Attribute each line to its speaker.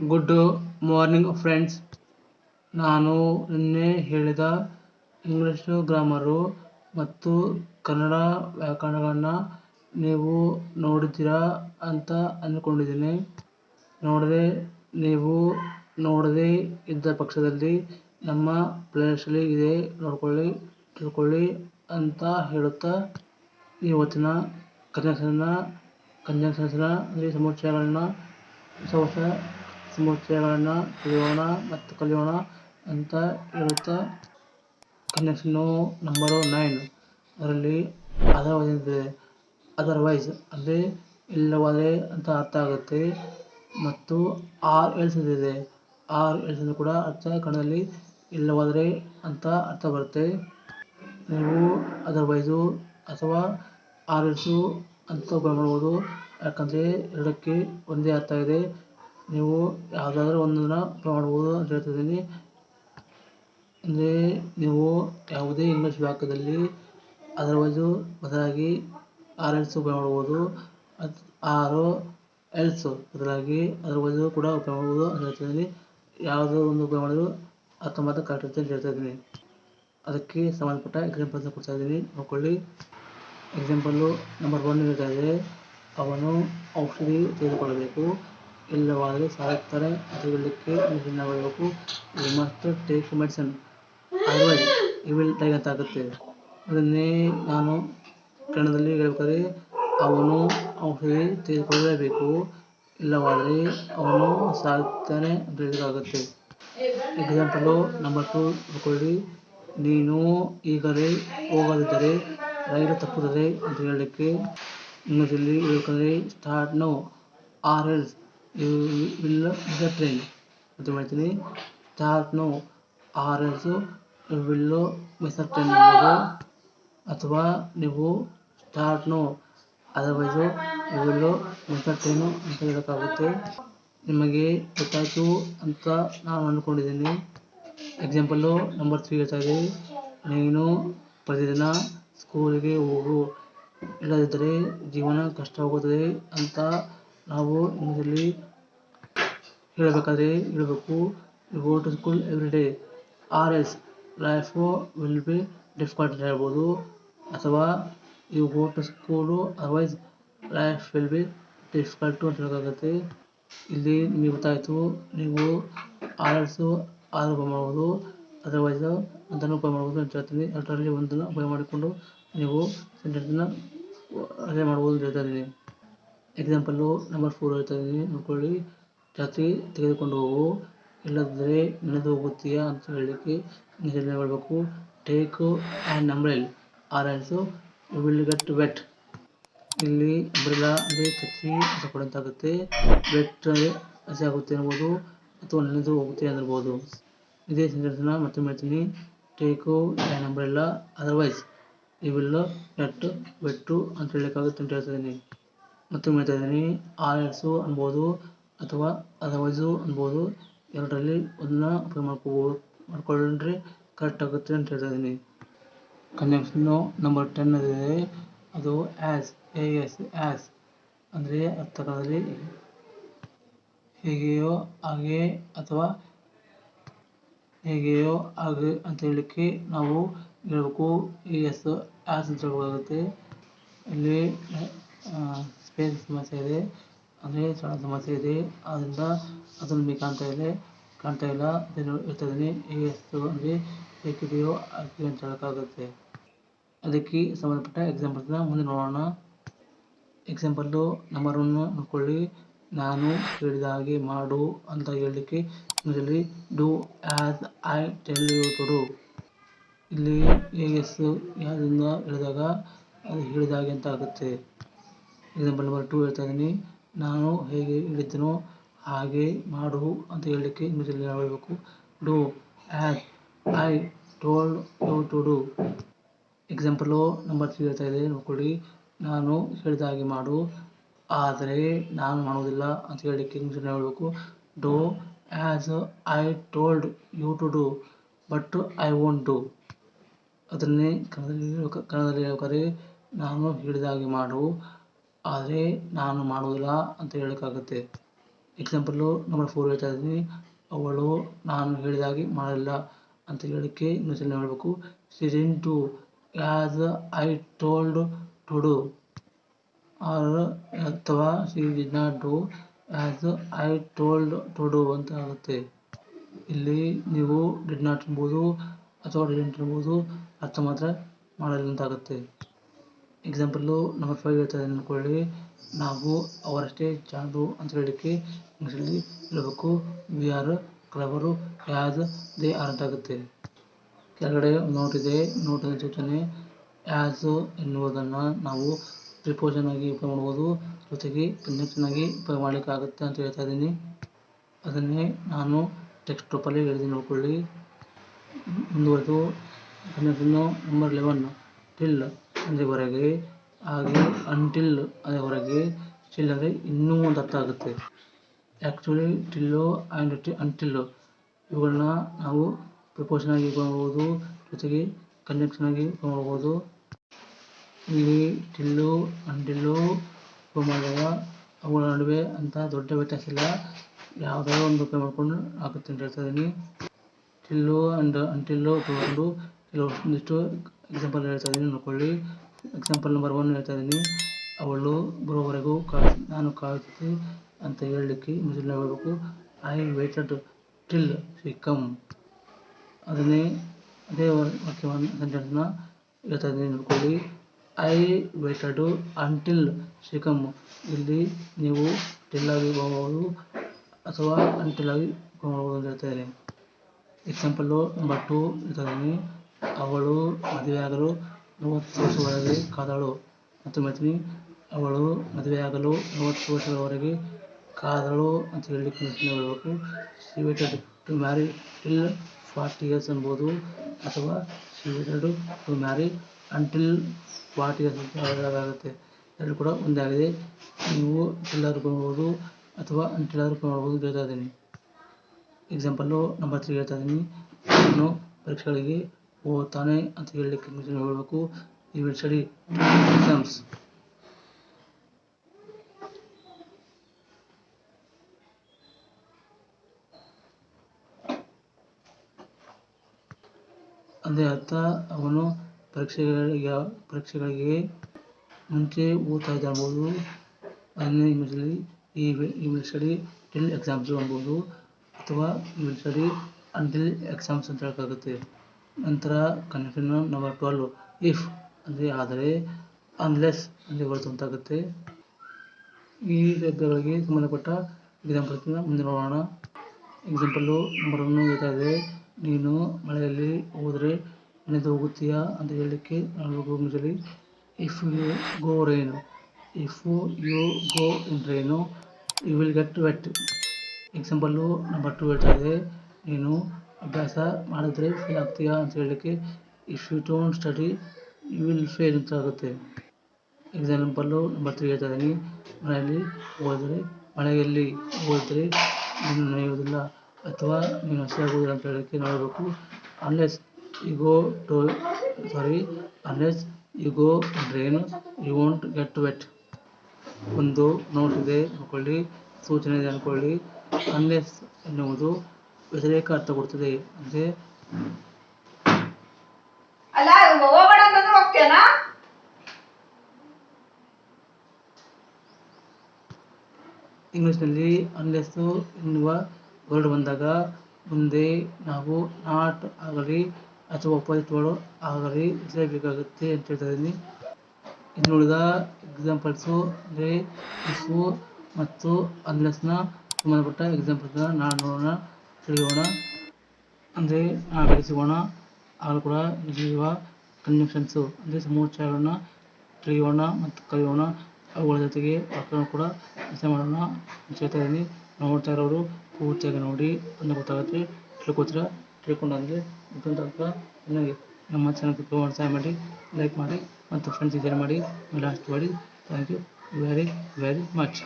Speaker 1: Good morning friends ನಾನು ನಿನ್ನೆ ಹೇಳಿದ ಇಂಗ್ಲೀಷ್ ಗ್ರಾಮರು ಮತ್ತು ಕನ್ನಡ ವ್ಯಾಕರಣಗಳನ್ನು ನೀವು ನೋಡಿದ್ದೀರಾ ಅಂತ ಅಂದ್ಕೊಂಡಿದ್ದೀನಿ. ನೋಡದೆ ನೀವು ನೋಡದೆ ಇದ್ದ ಪಕ್ಷದಲ್ಲಿ ನಮ್ಮ ಪ್ಲೇಸಲ್ಲಿ ಇದೆ. ನೋಡ್ಕೊಳ್ಳಿ, ತಿಳ್ಕೊಳ್ಳಿ ಅಂತ ಹೇಳುತ್ತಾ ಇವತ್ತಿನ ಕನ್ಯಾಸನ ಕನ್ಯಾಸನ ಸಮುಚ್ಚಯಗಳನ್ನ ಹೊಸ ಸಮುಚ್ಚಯಗಳನ್ನು ತಿಳಿಯೋಣ ಮತ್ತು ಕಲಿಯೋಣ ಅಂತ ಹೇಳುತ್ತಾ ಕನೆಕ್ಷನ್ನು ನಂಬರು ನೈನ್ ಅದರಲ್ಲಿ ಅದರ್ವೈಸ್ ಅದರ್ವೈಸ್ ಅಂದರೆ ಇಲ್ಲವಾದರೆ ಅಂತ ಅರ್ಥ ಆಗುತ್ತೆ. ಮತ್ತು ಆರ್ ಎಲ್ಸ್ ಇದೆ ಆರ್ ಎಲ್ಸ್ ಕೂಡ ಅರ್ಥ ಕಣದಲ್ಲಿ ಇಲ್ಲವಾದರೆ ಅಂತ ಅರ್ಥ ಬರುತ್ತೆ. ನೀವು ಅದರ್ವೈಸು ಅಥವಾ ಆರ್ ಎಲ್ಸು ಅಂತ ಉಪಯೋಗ ಮಾಡ್ಬೋದು ಯಾಕಂದರೆ ಎರಡಕ್ಕೆ ಒಂದೇ ಅರ್ಥ ಇದೆ. ನೀವು ಯಾವುದಾದ್ರೂ ಒಂದನ್ನು ಉಪಯೋಗ ಮಾಡ್ಬೋದು ಅಂತ ಹೇಳ್ತಿದ್ದೀನಿ. ಅಂದರೆ ನೀವು ಯಾವುದೇ ಇಂಗ್ಲೀಷ್ ವಾಕ್ಯದಲ್ಲಿ ಅದರ್ವೈಸು ಬದಲಾಗಿ ಆರ್ ಎಲ್ಸ್ ಉಪಯೋಗ ಮಾಡ್ಬೋದು. ಅದು ಆರು ಎಲ್ಸ್ ಬದಲಾಗಿ ಅದರ್ವೈಸು ಕೂಡ ಉಪಯೋಗ ಮಾಡ್ಬೋದು ಅಂತ ಹೇಳ್ತಿದ್ದೀನಿ. ಯಾವುದೋ ಒಂದು ಉಪಯೋಗ ಮಾಡಿದ್ರು ಅರ್ಥ ಮಾತ್ರ ಕರೆಕ್ಟ್ ಅಂತ ಹೇಳ್ತಾ ಇದ್ದೀನಿ ಅದಕ್ಕೆ ಸಂಬಂಧಪಟ್ಟ ಎಕ್ಸಾಂಪಲ್ಸ್ನ ಕೊಡ್ತಾ ಇದ್ದೀನಿ. ನೋಡ್ಕೊಳ್ಳಿ. ಎಕ್ಸಾಂಪಲ್ಲು ನಂಬರ್ ಒನ್ ಹೇಳ್ತಾ ಇದೆ. ಅವನು ಔಷಧಿ ತೆಗೆದುಕೊಳ್ಳಬೇಕು. ಇಲ್ಲವಾದರೆ ಸಾಯುತ್ತಾರೆ. ತಗೊಳ್ಳಿಕ್ಕೆ ಮೆಡಿಸಿನ್ ಹೇಳಬೇಕು you must take medicine otherwise you will die ಅಂತ ಆಗುತ್ತೆ. ಅದನ್ನೇ ನಾನು ಕನ್ನಡದಲ್ಲಿ ಹೇಳ್ಬೇಕಾದ್ರೆ, ಅವನು ಔಷಧಿ ತೆಗೆದುಕೊಳ್ಳಲೇಬೇಕು ಇಲ್ಲವಾದರೆ ಅವನು ಸಾಯುತ್ತಾನೆ ಅಂತ ಹೇಳಲಿಕ್ಕಾಗುತ್ತೆ ಎಕ್ಸಾಂಪಲು ನಂಬರ್ ಟು ನೋಡ್ಕೊಳ್ಳಿ. ನೀನು ಈಗಲೇ ಹೋಗದಿದ್ದರೆ, ರೈಲು ತಪ್ಪುತ್ತದೆ ಅಂತ ಹೇಳಲಿಕ್ಕೆ ಇಂಗ್ಲೀಷಲ್ಲಿ ಹೇಳ್ಕೊಂಡ್ರೆ start no or else will miss the train ಅಂತ ಹೇಳ್ತೀನಿ start no or else will will miss the train ಅನ್ನೋದು ಅಥವಾ ನೀವು start no otherwise will will miss train ಅಂತ ಹೇಳೋಕ್ಕಾಗುತ್ತೆ. ನಿಮಗೆ ಗೊತ್ತಾಯಿತು ಅಂತ ನಾನು ಅಂದ್ಕೊಂಡಿದ್ದೀನಿ. ಎಕ್ಸಾಂಪಲ್ಲು ನಂಬರ್ ತ್ರೀ ಹೇಳ್ತಾ ಇದೆ ನೀನು ಪ್ರತಿದಿನ ಸ್ಕೂಲಿಗೆ ಹೋಗು. ಇಲ್ಲದಿದ್ದರೆ ಜೀವನ ಕಷ್ಟವಾಗುತ್ತದೆ ಅಂತ ನಾವು ಇದರಲ್ಲಿ ಹೇಳಬೇಕಾದ್ರೆ ಹೇಳಬೇಕು go to school every day or else life will be difficult ಅಂತ ಹೇಳ್ಬೋದು. ಅಥವಾ you go to school otherwise life will be difficult ಅಂತ ಹೇಳೋಕ್ಕಾಗುತ್ತೆ. ಇಲ್ಲಿ ನಿಮಗೆ ಗೊತ್ತಾಯಿತು, ನೀವು ಆರ್ ಎಸ್ ಆರ್ ಉಪಯೋಗ ಮಾಡ್ಬೋದು ಅದರ್ವೈಸ್ ಒಂದನ್ನು ಉಪಯೋಗ ಮಾಡ್ಬೋದು ಅಂತ ಹೇಳ್ತೀನಿ. ಅದರಲ್ಲಿ ಒಂದನ್ನು ಉಪಯೋಗ ಮಾಡಿಕೊಂಡು ನೀವು ಸೆಂಟೆನ್ಸನ್ನು ಅದೇ ಮಾಡ್ಬೋದು ಅಂತ ಹೇಳ್ತಾ ಎಕ್ಸಾಂಪಲ್ಲು ನಂಬರ್ ಫೋರ್ ಹೇಳ್ತಾ ಇದ್ದೀನಿ ಛತ್ರಿ ತೆಗೆದುಕೊಂಡು ಹೋಗು. ಇಲ್ಲದಿದ್ದರೆ ನೆನೆದು ಹೋಗುತ್ತೀಯಾ ಅಂತ ಹೇಳಲಿಕ್ಕೆ ಇಂಗ್ಲೀಷಲ್ಲಿ ಹೇಳಬೇಕು. Take an umbrella or else you will get wet ಇಲ್ಲಿ ಅಂಬ್ರೆಲಾ ಅಂದರೆ ಛತ್ರಿ ಅಂತ ವೆಟ್ ಹಸಿ ಆಗುತ್ತೆ ಅನ್ಬೋದು ಅಥವಾ ನೆನೆದು ಹೋಗುತ್ತೆ ಅಂದಿರ್ಬೋದು. ಇದೇ ಸೆಂಟೆನ್ಸ್ನ ಮತ್ತೆ ಹೇಳ್ತೀನಿ. Take an umbrella otherwise you will get wet ಅಂತ ಹೇಳಲಿಕ್ಕಾಗುತ್ತೆ ಅಂತ ಹೇಳ್ತಾ ಇದ್ದೀನಿ ಮತ್ತೆ ಹೇಳ್ತಾ ಇದ್ದೀನಿ ಆರ್ ಎಸ್ ಅನ್ಬೋದು ಅಥವಾ ಅದರ್ವೈಸು ಅನ್ಬೋದು. ಎರಡರಲ್ಲಿ ಒಂದನ್ನ ಉಪಯೋಗ ಮಾಡ್ಕೋಬೋದು ಮಾಡ್ಕೊಂಡ್ರೆ ಕರೆಕ್ಟ್ ಆಗುತ್ತೆ ಅಂತ ಹೇಳ್ತಾ ಇದ್ದೀನಿ. ಕನ್ಜಂಕ್ಷನ್ನು ನಂಬರ್ ಟೆನ್ ಅಲ್ಲಿದೆ. ಅದು ಆ್ಯಸ್ ಎ ಎಸ್ ಆ್ಯಸ್ ಅಂದರೆ ಅರ್ಥಗಳಲ್ಲಿ ಹೇಗೆಯೋ ಹಾಗೆ ಅಥವಾ ಹೇಗೆಯೋ ಹಾಗೆ ಅಂತ ಹೇಳಲಿಕ್ಕೆ ನಾವು ಹೇಳಬೇಕು. ಎ ಎಸ್ ಆ್ಯಸ್ ಅಂತ ಹೇಳ್ಬೋದಾಗುತ್ತೆ. ಇಲ್ಲಿ ಸ್ಪೇಸ್ ಸಮಸ್ಯೆ ಇದೆ. ಅಂದರೆ ಸ್ಥಳ ಸಮಸ್ಯೆ ಇದೆ. ಆದ್ದರಿಂದ ನಿಮಗೆ ಕಾಣ್ತಾ ಇದೆ ಕಾಣ್ತಾ ಇಲ್ಲ. ಅದನ್ನು ಹೇಳ್ತಾ ಇದ್ದೀನಿ. ಎಸ್ ಅಂದರೆ ಹೇಗಿದೆಯೋ ಹಾಗೆ ಅಂತ ಹೇಳೋಕ್ಕಾಗುತ್ತೆ ಅದಕ್ಕೆ ಸಂಬಂಧಪಟ್ಟ ಎಕ್ಸಾಂಪಲ್ಸ್ನ ಮುಂದೆ ನೋಡೋಣ. ಎಕ್ಸಾಂಪಲ್ಲು ನಂಬರ್ ಒನ್ ನೋಡ್ಕೊಳ್ಳಿ. ನಾನು ಹೇಳಿದ ಹಾಗೆ ಮಾಡು ಅಂತ ಹೇಳಲಿಕ್ಕೆ ಇದರಲ್ಲಿ do as I tell you to do ಇಲ್ಲಿ ಎಸ್ ಯಾವುದರಿಂದ ಹೇಳಿದಾಗ ಅದು ಹೇಳಿದ ಹಾಗೆ ಅಂತ ಆಗುತ್ತೆ. ಎಕ್ಸಾಂಪಲ್ ನಂಬರ್ ಟೂ ಹೇಳ್ತಾ ಇದ್ದೀನಿ ನಾನು ಹೇಗೆ ಹೇಳಿದ್ದೆನೋ ಹಾಗೆ ಮಾಡು ಅಂತ ಹೇಳಲಿಕ್ಕೆ ಇಂಗ್ಲೀಷಲ್ಲಿ ಹೇಳಬೇಕು. Do as I told you to do example number three ಹೇಳ್ತಾ ಇದೆ. ನೋಡ್ಕೊಳ್ಳಿ. ನಾನು ಹೇಳಿದ ಹಾಗೆ ಮಾಡು. ಆದರೆ ನಾನು ಮಾಡುವುದಿಲ್ಲ ಅಂತ ಹೇಳಲಿಕ್ಕೆ ಇಂಗ್ಲೀಷಲ್ಲಿ ಹೇಳಬೇಕು. Do as I told you to do but I won't do ಅದನ್ನೇ ಕನ್ನಡದಲ್ಲಿ ಕನ್ನಡದಲ್ಲಿ ಹೇಳ್ಬೇಕಾದ್ರೆ, ನಾನು ಹೇಳಿದ ಹಾಗೆ ಮಾಡು. ಆದರೆ ನಾನು ಮಾಡುವುದಿಲ್ಲ ಅಂತ ಹೇಳೋಕ್ಕಾಗುತ್ತೆ. ಎಕ್ಸಾಂಪಲ್ಲು ನಂಬರ್ ಫೋರ್ ಹೇಳ್ತಾ ಇದ್ದೀನಿ ಅವಳು ನಾನು ಹೇಳಿದಾಗೆ ಮಾಡಲಿಲ್ಲ ಅಂತ ಹೇಳೋಕ್ಕೆ ಇನ್ನೊಂದ್ಸಲ ಹೇಳಬೇಕು. She didn't do as I told to do or, ಅಥವಾ she did not do as I told to do ಅಂತ ಆಗುತ್ತೆ. ಇಲ್ಲಿ ನೀವು ಡಿಡ್ ನಾಟ್ ಎಂಬುದು ಅಥವಾ ಡಿಡೆಂಟ್ ಇರ್ಬೋದು ಅರ್ಥ ಮಾತ್ರ ಮಾಡಲಿಲ್ಲ ಅಂತ ಆಗುತ್ತೆ. ಎಕ್ಸಾಂಪಲ್ಲು ನಂಬರ್ ಫೈವ್ ಇರ್ತದೆ ಅಂದ್ಕೊಳ್ಳಿ. ನಾವು ಅವರಷ್ಟೇ ಜಾಣರು ಅಂತ ಹೇಳಲಿಕ್ಕೆ ಇಂಗ್ಲೀಷಲ್ಲಿ ಹೇಳಬೇಕು. We are clever yes they are ಅಂತ ಆಗುತ್ತೆ ಕೆಳಗಡೆ ನೋಟ್ ಇದೆ. ನೋಟಿನ ಸೂಚನೆ ಆ್ಯಸ್ ಎನ್ನುವುದನ್ನು ನಾವು ಪ್ರಿಪೋಷನ್ ಆಗಿ ಉಪಯೋಗ ಮಾಡ್ಬೋದು. ಜೊತೆಗೆ ಚೆನ್ನಾಗಿ ಆಗಿ ಉಪಯೋಗ ಮಾಡಲಿಕ್ಕೆ ಆಗುತ್ತೆ ಅಂತ ಹೇಳ್ತಾ ಇದ್ದೀನಿ. ಅದನ್ನೇ ನಾನು ಟೆಕ್ಸ್ಟ್ ರೂಪಲ್ಲಿ ಹೇಳಿದ್ದೀನಿ ನೋಡ್ಕೊಳ್ಳಿ ಮುಂದುವರೆದು ನಂಬರ್ ಲೆವೆನ್ ಟಿಲ್ ಅಲ್ಲಿವರೆಗೆ ಹಾಗೆ ಅಂಟಿಲ್ ಅಲ್ಲಿವರೆಗೆ ಚಿಲ್ಲರೆ ಇನ್ನೂ ಒಂದು ಅರ್ಥ ಆಗುತ್ತೆ ಆ್ಯಕ್ಚುಲಿ ಟಿಲ್ಲು ಆ್ಯಂಡ್ ಅಂಟಿಲ್ಲು ಇವುಗಳನ್ನ ನಾವು ಪ್ರಿಪೋಷನ್ ಆಗಿ ಮಾಡ್ಬೋದು ಜೊತೆಗೆ ಕನೆಕ್ಷನ್ ಆಗಿ ಮಾಡಬಹುದು ಇಲ್ಲಿ ಟಿಲ್ಲು ಅಂಟಿಲ್ಲು ಮಾಡಿದಾಗ ಅವುಗಳ ನಡುವೆ ಅಂತ ದೊಡ್ಡ ವ್ಯತ್ಯಾಸ ಇಲ್ಲ. ಯಾವುದೋ ಒಂದು ಉಪಯೋಗ ಮಾಡಿಕೊಂಡು ಆಗುತ್ತೆ ಅಂತ ಹೇಳ್ತಾ ಇದ್ದೀನಿ. ಟಿಲ್ಲು ಆ್ಯಂಡ್ ಅಂಟಿಲ್ಲು ತಗೊಂಡು ಕೆಲವು ಒಂದಿಷ್ಟು ಎಕ್ಸಾಂಪಲ್ ಹೇಳ್ತಾ ಇದ್ದೀನಿ, ನೋಡ್ಕೊಳ್ಳಿ. ಎಕ್ಸಾಂಪಲ್ ನಂಬರ್ ಒನ್ ಹೇಳ್ತಾ ಇದ್ದೀನಿ. ಅವಳು ಬರೋವರೆಗೂ ಕಾ ನಾನು ಕಾಯುತ್ತೆ ಅಂತ ಹೇಳಲಿಕ್ಕೆ ಮೊದಲು ಹೇಳಬೇಕು. I waited till she come ಅದನ್ನೇ ಅದೇ ವಾಕ್ಯವನ್ನು ಸೆಂಟೆನ್ಸ್ನ ಹೇಳ್ತಾ ಇದ್ದೀನಿ, ನೋಡ್ಕೊಳ್ಳಿ. I waited until she come ಇಲ್ಲಿ ನೀವು ಟಿಲ್ ಆಗಿ ಹೋಗ್ಬೋದು ಅಥವಾ ಅಂಟಿಲ್ ಆಗಿ ಅಂತ ಹೇಳ್ತಾ ಇದ್ದೀನಿ. ಎಕ್ಸಾಂಪಲ್ಲು ನಂಬರ್ ಟು ಹೇಳ್ತಾ ಇದ್ದೀನಿ. ಅವಳು ಮದುವೆಯಾಗಲು ಮೂವತ್ತು ವರ್ಷಗಳವರೆಗೆ ಕಾದಳು. ಮತ್ತು ಹೇಳ್ತೀನಿ ಅವಳು ಮದುವೆಯಾಗಲು ಮೂವತ್ತು ವರ್ಷಗಳವರೆಗೆ ಕಾದಳು ಅಂತ ಹೇಳಲಿಕ್ಕೆ ಇಂಗ್ಲೀಷ್ನಲ್ಲಿ ಹೇಳಬೇಕು. She waited to marry till forty years ಅನ್ಬೋದು ಅಥವಾ she waited to marry until forty years ಅಂತ ಹೇಳಲಾಗುತ್ತೆ. ಎರಡು ಕೂಡ ಒಂದೇ ಆಗಿದೆ. ನೀವು ಟಿಲ್ಲರ್ ಕೊಡ್ಬೋದು ಅಥವಾ ಅಂಟಿಲ್ಲರ್ ಮಾಡ್ಬೋದು ಅಂತ ಹೇಳ್ತಾ ಇದ್ದೀನಿ. ಎಕ್ಸಾಂಪಲ್ಲು ನಂಬರ್ ತ್ರೀ ಹೇಳ್ತಾ ಇದ್ದೀನಿ. ನಾನು ಪರೀಕ್ಷೆಗಳಿಗೆ ಓದ್ತಾನೆ ಅಂತ ಹೇಳಲಿಕ್ಕೆ ಇಂಗ್ಲೀಷಲ್ಲಿ ಹೇಳಬೇಕು. ಸ್ಟಡಿ ಎಕ್ಸಾಮ್ಸ್ ಅದೇ ಅರ್ಥ, ಅವನು ಪರೀಕ್ಷೆಗಳಿಗೆ ಪರೀಕ್ಷೆಗಳಿಗೆ ಮುಂಚೆ ಓದ್ತಾ ಇದ್ದ ಅನ್ಬೋದು ಅದನ್ನೇ ಇಂಗ್ಲೀಷಲ್ಲಿ ಈ ಸ್ಟಡಿ ಟಿಲ್ ಎಕ್ಸಾಮ್ಸು ಅನ್ಬೋದು ಅಥವಾ ಸ್ಟಡಿ ಅಂಟಿಲ್ ಎಕ್ಸಾಮ್ಸ್ ಅಂತ ಹೇಳೋಕ್ಕಾಗುತ್ತೆ. ನಂತರ ಕನ್ಫ್ಯೂಷನ್ ನಂಬರ್ ಟ್ವೆಲ್ವ್ ಇಫ್ ಅಂದರೆ ಆದರೆ ಅನ್ಲೆಸ್ ಅಂದರೆ ಹೊರತು ಅಂತಾಗುತ್ತೆ ಈ ಶಬ್ದಗಳಿಗೆ ಸಂಬಂಧಪಟ್ಟ ಎಕ್ಸಾಂಪಲ್ ಮುಂದೆ ನೋಡೋಣ. ಎಕ್ಸಾಂಪಲ್ಲು ನಂಬರ್ ಒನ್ ಹೇಳ್ತಾ ಇದೆ. ನೀನು ಮಳೆಯಲ್ಲಿ ಹೋದರೆ ನೆನೆದು ಹೋಗುತ್ತೀಯಾ ಅಂತ ಹೇಳಲಿಕ್ಕೆ ನಾವು if you go rain if you go in rain you will get wet example number two ಹೇಳ್ತಾ ಇದೆ. ನೀನು ಅಭ್ಯಾಸ ಮಾಡಿದ್ರೆ ಫೇಲ್ ಆಗ್ತೀಯ ಅಂತ ಹೇಳಲಿಕ್ಕೆ if you don't study you will fail ಅಂತ ಆಗುತ್ತೆ. ಎಕ್ಸಾಂಪಲ್ಲು ನಂಬರ್ ತ್ರೀ ಹೇಳ್ತಾ ಇದ್ದೀನಿ. ಮನೆಯಲ್ಲಿ ಹೋದರೆ ಮಳೆಯಲ್ಲಿ ಹೋದರೆ ನೀನು ನಡೆಯುವುದಿಲ್ಲ ಅಥವಾ ನೀನು ಹಸಿಯಾಗುವುದಿಲ್ಲ ಅಂತ ಹೇಳಲಿಕ್ಕೆ ನೋಡಬೇಕು. Unless you go to sorry unless you go drain you want get wet ಒಂದು ನೋಟ್ ಇದೆ ಅಂದ್ಕೊಳ್ಳಿ ಸೂಚನೆ ಇದೆ ಅಂದ್ಕೊಳ್ಳಿ ಅನ್ಲೆಸ್ ಎನ್ನುವುದು ವ್ಯತಿರೇಕ ಅರ್ಥ ಕೊಡ್ತದೆ ಅಂದ್ರೆ
Speaker 2: ಇಂಗ್ಲಿಷ್ನಲ್ಲಿ ಅಂತಂದ್ರೆ
Speaker 1: ಇಂಗ್ಲೀಷ್ನಲ್ಲಿ ಅನ್ಲೆಸ್ಸು ಎನ್ನುವ ವರ್ಡ್ ಬಂದಾಗ ಮುಂದೆ ನಾವು ನಾಟ್ ಆಗಲಿ ಅಥವಾ ಅಪೋಸಿಟ್ ವರ್ಡ್ ಆಗಲಿ ಇರಲೇಬೇಕಾಗುತ್ತೆ ಅಂತ ಹೇಳ್ತಾ ಇದ್ದೀನಿ ಇನ್ನು ಉಳಿದ ಎಕ್ಸಾಂಪಲ್ಸು ಅಂದರೆ ಇಫು ಮತ್ತು ಅನ್ಲೆಸ್ನ ಸಂಬಂಧಪಟ್ಟ ಎಕ್ಸಾಂಪಲ್ಸ್ನ ನಾನು ನೋಡೋಣ. ತಿಳಿಯೋಣ. ಅಂದರೆ ಸಿಗೋಣ ಆಗಲೂ ಕೂಡ ಜೀವ ಕನ್ವೆನ್ಷನ್ಸು ಅಂದರೆ ಸಮೋಚ್ಚಯಗಳನ್ನು ತಿಳಿಯೋಣ ಮತ್ತು ಕಲಿಯೋಣ. ಅವುಗಳ ಜೊತೆಗೆ ವಾಕ್ಯಗಳನ್ನು ಕೂಡ ಕೆಲಸ ಮಾಡೋಣ. ಜೊತೆಯಲ್ಲಿ ಹೇಳ್ತಾ ನೋಡ್ತಾ ಇರೋರು ಪೂರ್ತಿಯಾಗಿ ನೋಡಿ. ಅಂತ ಗೊತ್ತಾಗುತ್ತೆ. ತಿಳ್ಕೊತೀರ? ತಿಳ್ಕೊಂಡಾದರೆ ಇದೊಂದು ತನಕ ಚೆನ್ನಾಗಿ ನಮ್ಮ ಚಾನಲ್ ಸಹಾಯ ಮಾಡಿ ಲೈಕ್ ಮಾಡಿ ಮತ್ತು ಫ್ರೆಂಡ್ಸ್ ಶೇರ್ ಮಾಡಿ. ಲಾಸ್ಟ್ ಮಾಡಿ. Thank you very very much